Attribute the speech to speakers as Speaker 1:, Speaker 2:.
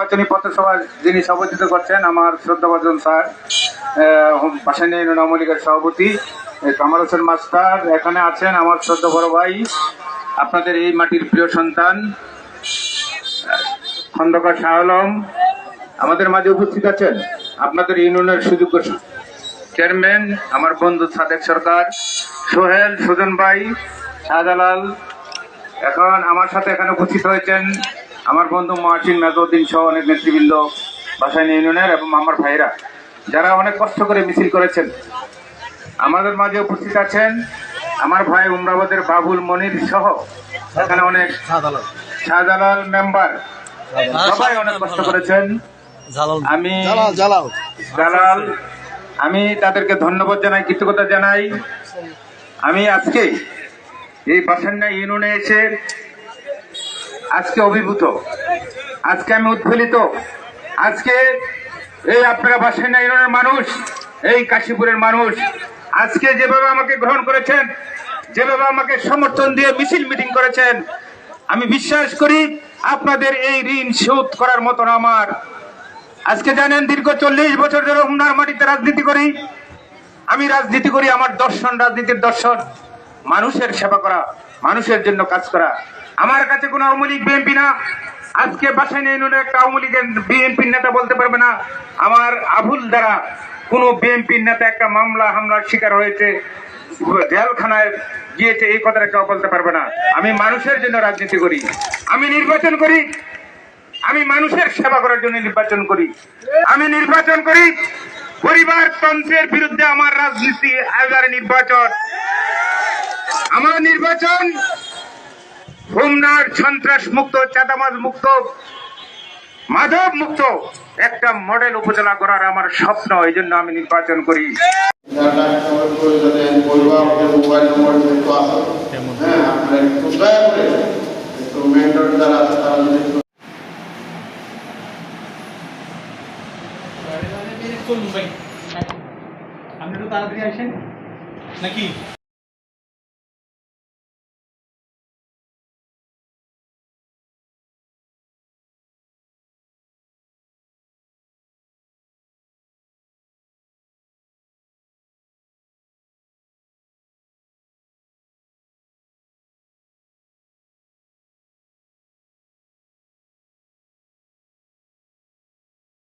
Speaker 1: নির্বাচনী পথসভা যিনি সভাপতিত্ব করছেন আমার শ্রদ্ধাভাজন স্যার বাসানী আওয়ামী লীগের সভাপতি কামাল হোসেন মাস্টার এখানে আছেন আমার শ্রদ্ধা বড় ভাই, আপনাদের এই মাটির প্রিয় সন্তান খন্দকার শাহ আলম, আমাদের মাঝে উপস্থিত আছেন আপনাদের ইউনিয়নের সুযোগ্য চেয়ারম্যান, আমার বন্ধু সাদেক সরকার, সোহেল সুজন ভাই, শাহজালাল, এখন আমার সাথে এখানে উপস্থিত হয়েছেন আমার বন্ধু মহাসিন মেজউদ্দিন সহ অনেক নেতৃবৃন্দ বাসাইন ইউনিয়নের এবং আমার ভাইরা যারা অনেক কষ্ট করে মিছিল করেছেন। আমাদের মাঝে উপস্থিত আছেন আমার ভাই উমরাবাদের বাবুল মনির সহ এখানে অনেক শাহজালাল। মেম্বার। সবাই অনেক কষ্ট করেছেন। আমি জালাল আমি তাদেরকে ধন্যবাদ জানাই কৃতজ্ঞতা জানাই। আমি আজকে এই বাসান্না ইউনিয়নে এসে আজকে অভিভূত। আজকে আমি উৎফুল্লিত। আজকে এই আপনারা বাসান্না ইউনিয়নের মানুষ, এই কাশীপুরের মানুষ, আজকে যেভাবে আমাকে গ্রহণ করেছেন, যেভাবে আমাকে সমর্থন দিয়ে মিছিল মিটিং করেছেন, আমি বিশ্বাস করি আপনাদের এই ঋণ শোধ করার মতন আমার। আজকে জানেন, দীর্ঘ চল্লিশ বছর ধরে হুমনার মাটিতে রাজনীতি করি। আমি রাজনীতি করি, আমার দর্শন, রাজনীতির দর্শন। মানুষের সেবা করা, মানুষের জন্য কাজ করা। আমার কাছে কোনো আওয়ামী লীগ বিএনপি না। আজকে বাসায় নুনে একটা আওয়ামী লীগের বিএনপির নেতা বলতে পারবে না। আমার আবুল দ্বারা কোনো বিএনপির নেতা একটা মামলা হামলার শিকার হয়েছে, জেলখানায় গিয়েছে, এই কথাটা কেউ বলতে পারবে না। আমি মানুষের জন্য রাজনীতি করি। আমি নির্বাচন করি। আমি মানুষের সেবা করার জন্য নির্বাচন করি। আমি নির্বাচন করি। পরিবারতন্ত্রের বিরুদ্ধে আমার রাজনীতি এবারে নির্বাচন। আমার নির্বাচন হোমনার সন্ত্রাস মুক্ত চাঁদামাজ মুক্ত মাধব মুক্ত। একটা মডেল উপজেলা করার আমার স্বপ্ন এই জন্য আমি নির্বাচন করি।
Speaker 2: আপনি একটু তাড়াতাড়ি আসেন। নাকি?